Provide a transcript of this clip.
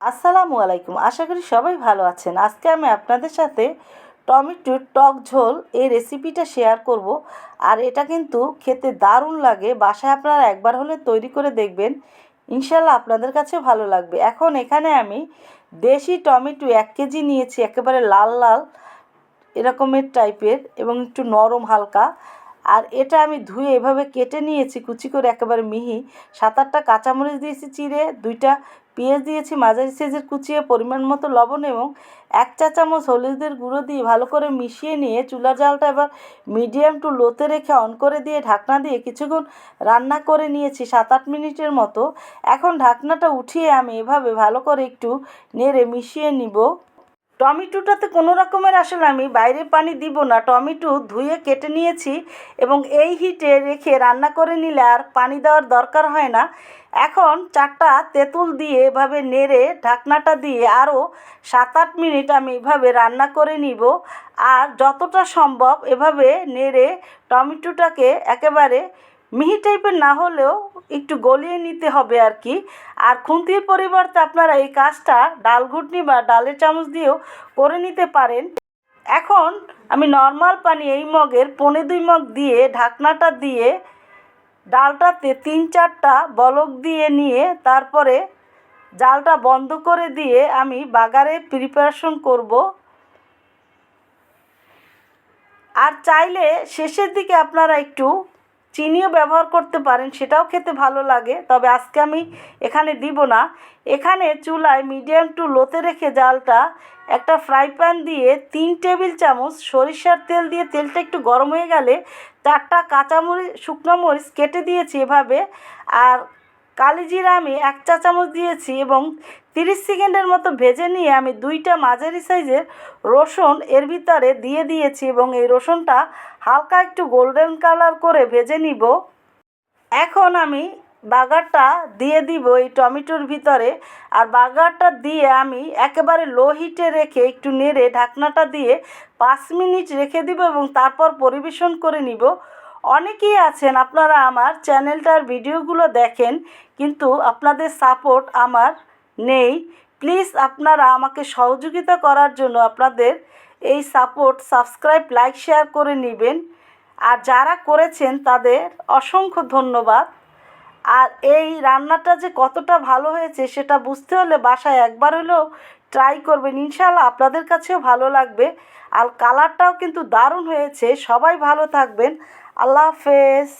আসসালামু আলাইকুম। আশা করি সবাই ভালো আছেন। আজকে আমি আপনাদের সাথে টমেটোর টক ঝোল এই রেসিপিটা শেয়ার করব। আর এটা কিন্তু খেতে দারুণ লাগে। বাসায় আপনারা একবার হলে তৈরি করে দেখবেন। ইনশাল্লাহ আপনাদের কাছে ভালো লাগবে। এখন এখানে আমি দেশি টমেটো এক কেজি নিয়েছি, একেবারে লাল লাল এরকমের টাইপের এবং একটু নরম হালকা। আর এটা আমি ধুয়ে এভাবে কেটে নিয়েছি, কুচি করে একেবারে মিহি। সাত আটটা কাঁচামরিচ দিয়েছি, চিড়ে, দুইটা পেঁয়াজ দিয়েছি, মাঝারি সাইজের কুচিয়ে পরিমাণ মতো লবণ এবং এক চা চামচ হলুদের গুঁড়ো দিয়ে ভালো করে মিশিয়ে নিয়ে চুলার জালটা এবার মিডিয়াম টু লোতে রেখে অন করে দিয়ে ঢাকনা দিয়ে কিছুক্ষণ রান্না করে নিয়েছি, সাত আট মিনিটের মতো। এখন ঢাকনাটা উঠিয়ে আমি এভাবে ভালো করে একটু নেড়ে মিশিয়ে নিব। টমেটোটাতে কোনো রকমের আসলে আমি বাইরে পানি দিব না। টমেটো ধুয়ে কেটে নিয়েছি এবং এই হিটে রেখে রান্না করে নিলে আর পানি দেওয়ার দরকার হয় না। এখন চারটা তেঁতুল দিয়ে এভাবে নেড়ে ঢাকনাটা দিয়ে আরও সাত আট মিনিট আমি এভাবে রান্না করে নিব। আর যতটা সম্ভব এভাবে নেড়ে টমেটোটাকে একেবারে মিহি টাইপের না হলেও একটু গলিয়ে নিতে হবে আর কি। আর খুন্তির পরিবর্তে আপনারা এই কাজটা ডাল ঘুটনি বা ডালের চামচ দিয়েও করে নিতে পারেন। এখন আমি নর্মাল পানি এই মগের পনে দুই মগ দিয়ে ঢাকনাটা দিয়ে ডালটাতে তিন চারটা বলক দিয়ে নিয়ে তারপরে জালটা বন্ধ করে দিয়ে আমি বাগারে প্রিপারেশন করব। আর চাইলে শেষের দিকে আপনারা একটু চিনিও ব্যবহার করতে পারেন, সেটাও খেতে ভালো লাগে। তবে আজকে আমি এখানে দিব না। এখানে চুলায় মিডিয়াম টু লোতে রেখে জালটা একটা ফ্রাই প্যান দিয়ে তিন টেবিল চামচ সরিষার তেল দিয়ে, তেলটা একটু গরম হয়ে গেলে চারটা কাঁচামরিচ, শুকনো মরিচ কেটে দিয়েছি এভাবে। আর কালিজিরা আমি এক চা চামচ দিয়েছি এবং তিরিশ সেকেন্ডের মতো ভেজে নিয়ে আমি দুইটা মাঝারি সাইজের রসুন এর ভিতরে দিয়ে দিয়েছি এবং এই রসুনটা হালকা একটু গোল্ডেন কালার করে ভেজে নিব। এখন আমি বাগারটা দিয়ে দিব এই টমেটোর ভিতরে আর বাগারটা দিয়ে আমি একেবারে লো হিটে রেখে একটু নেড়ে ঢাকনাটা দিয়ে পাঁচ মিনিট রেখে দিব এবং তারপর পরিবেশন করে নিব। অনেকেই আছেন, আপনারা আমার চ্যানেলটার ভিডিওগুলো দেখেন, কিন্তু আপনাদের সাপোর্ট আমার নেই। প্লিজ আপনারা আমাকে সহযোগিতা করার জন্য আপনাদের এই সাপোর্ট, সাবস্ক্রাইব, লাইক, শেয়ার করে নেবেন। আর যারা করেছেন তাদের অসংখ্য ধন্যবাদ। আর এই রান্নাটা যে কতটা ভালো হয়েছে সেটা বুঝতে হলে বাসায় একবার হলেও ট্রাই করবেন। ইনশাল্লাহ আপনাদের কাছেও ভালো লাগবে। আর কালারটাও কিন্তু দারুণ হয়েছে। সবাই ভালো থাকবেন। আল্লাহ হাফেজ।